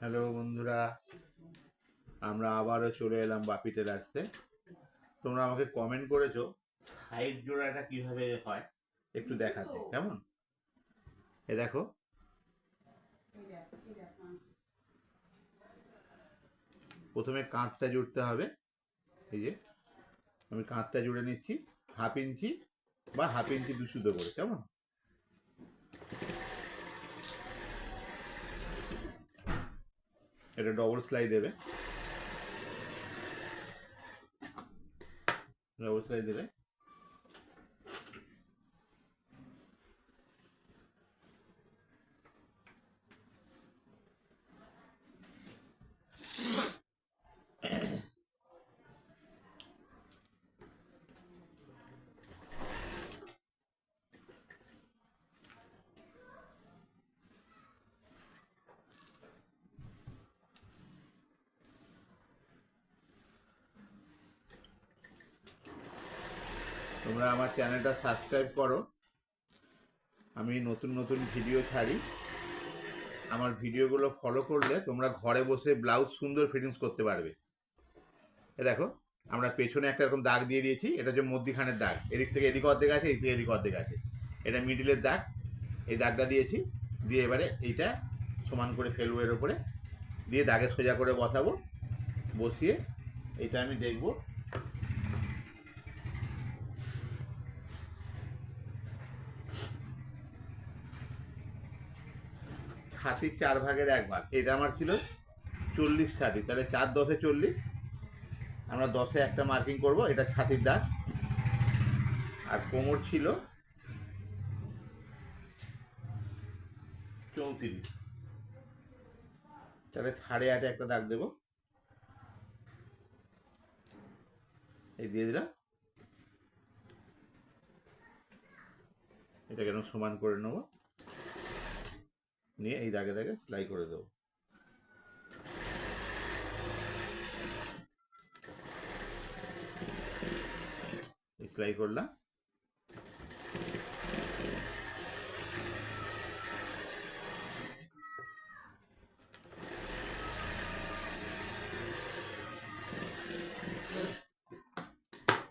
Hello বন্ধুরা, আমরা আবারও চলে এলাম বাপি টেলার্সে তোমরা আমাকে কমেন্ট করেছ সাইড জোড়াটা কীভাবে হয়, একটু দেখাতে, কেমন? এ দেখো। প্রথমে কাঁধটা জুড়তে হবে, এই যে। আমি কাঁধটা জুড়ে নিচ্ছি, হাফ ইঞ্চি বা হাফ ইঞ্চি দু সুতো করে, কেমন? এটা ডবল সেলাই দেবে ডবল সেলাই দেবে তোমরা আমার চ্যানেলটা সাবস্ক্রাইব করো। আমি নতুন নতুন ভিডিও ছাড়ি। আমার ভিডিওগুলো ফলো করলে তোমরা ঘরে বসে ব্লাউজ সুন্দর ফিটিংস করতে পারবে। এ দেখো, আমরা পেছনে একটা এরকম দাগ দিয়ে দিয়েছি, এটা হচ্ছে মধ্যিখানের দাগ। এদিক থেকে এদিক অর্ধেক আছে, এদিক থেকে এদিক অর্ধেক আছে। এটা মিডিলের দাগ। এই দাগটা দিয়েছি, দিয়ে এবারে এইটা সমান করে ফেলব এর ওপরে দিয়ে দাগে সোজা করে বসাবো। বসিয়ে এটা আমি দেখব ছাতির চার ভাগের এক ভাগ। এটা আমার ছিল চল্লিশ ছাতি তাহলে চার দশে চল্লিশ। আমরা দশে একটা মার্কিং করব, এটা ছাতির দাগ। আর কোমর ছিল চৌত্রিশ। তাহলে সাড়ে আটে একটা দাগ দেবো। এই দিয়ে দিলাম। এটাকে সমান করে নেব। নিয়ে এই দাগে দাগে সেলাই করে দেবো। সেলাই করলাম।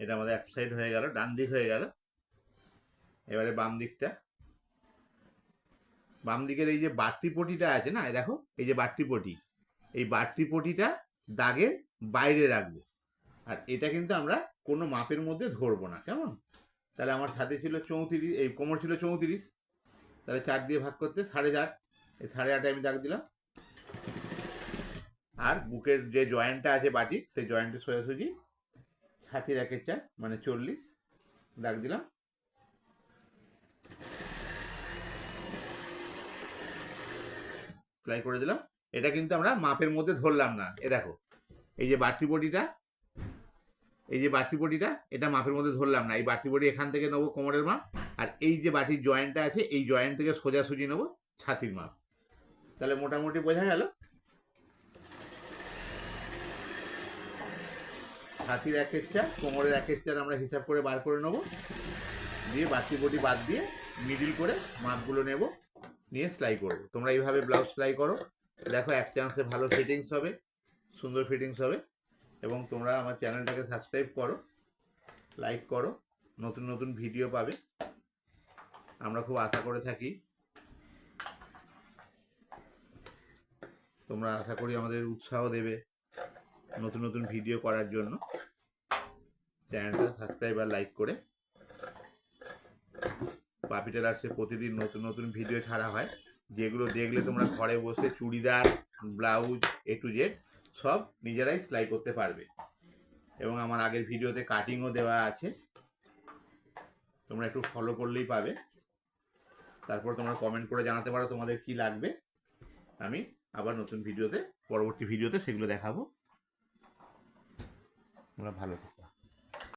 এটা আমাদের এক সাইড হয়ে গেল, ডান দিক হয়ে গেল। এবারে বাম দিকটা। বাম দিকের এই যে বাড়তি পটিটা আছে না দেখো, এই যে বাড়তি পটি, এই বাড়তি পটিটা দাগের বাইরে রাখব। আর এটা কিন্তু আমরা কোনো মাপের মধ্যে ধরবো না, কেমন? তাহলে আমার ছাদে ছিল চৌত্রিশ, এই কোমর ছিল চৌত্রিশ, তাহলে চার দিয়ে ভাগ করতে সাড়ে চার, এই সাড়ে আটে আমি দাগ দিলাম। আর বুকের যে জয়েন্টটা আছে বাটি সেই জয়েন্টের সোজাসুজি, ছাতির একের চার মানে চল্লিশ, দাগ দিলাম। সেলাই করে দিলাম। এটা কিন্তু আমরা মাপের মধ্যে ধরলাম না। এ দেখো, এই যে বাড়তি বডিটা, এই যে বাড়তি বডিটা, এটা মাপের মধ্যে ধরলাম না। এই বাড়তি বডি এখান থেকে নেব কোমরের মাপ, আর এই যে বাটির জয়েন্টটা আছে, এই জয়েন্ট থেকে সোজাসুজি নেব ছাতির মাপ। তাহলে মোটামুটি বোঝা গেল? ছাতির এক চার কোমরের এক চার আমরা হিসাব করে বার করে নেব। দিয়ে বাড়তি বডি বাদ দিয়ে মিডিল করে মাপগুলো নেব। নিয়ে সেলাই করব। তোমরা এইভাবে ব্লাউজ সেলাই করো। দেখো এক চান্সে ভালো ফিটিংস হবে, সুন্দর ফিটিংস হবে এবং তোমরা আমার চ্যানেলটাকে সাবস্ক্রাইব করো লাইক করো, নতুন নতুন ভিডিও পাবে। আমরা খুব আশা করে থাকি। তোমরা আশা করি আমাদের উৎসাহ দেবে নতুন নতুন ভিডিও করার জন্য। চ্যানেলটা সাবস্ক্রাইব আর লাইক করে। পাপি টেলার্সে প্রতিদিন নতুন নতুন ভিডিও ছাড়া হয়। যেগুলো দেখলে তোমরা ঘরে বসে churidar, blouse A to Z সব নিজেরাই সেলাই করতে পারবে। এবং আমার আগের ভিডিওতে কাটিংও দেওয়া আছে। তোমরা একটু ফলো করলেই পাবে। তারপর তোমরা কমেন্ট করে জানাতে পারো তোমাদের কি লাগবে। আমি আবার নতুন ভিডিওতে, পরবর্তী ভিডিওতে সেগুলো দেখাবো। তোমরা ভালো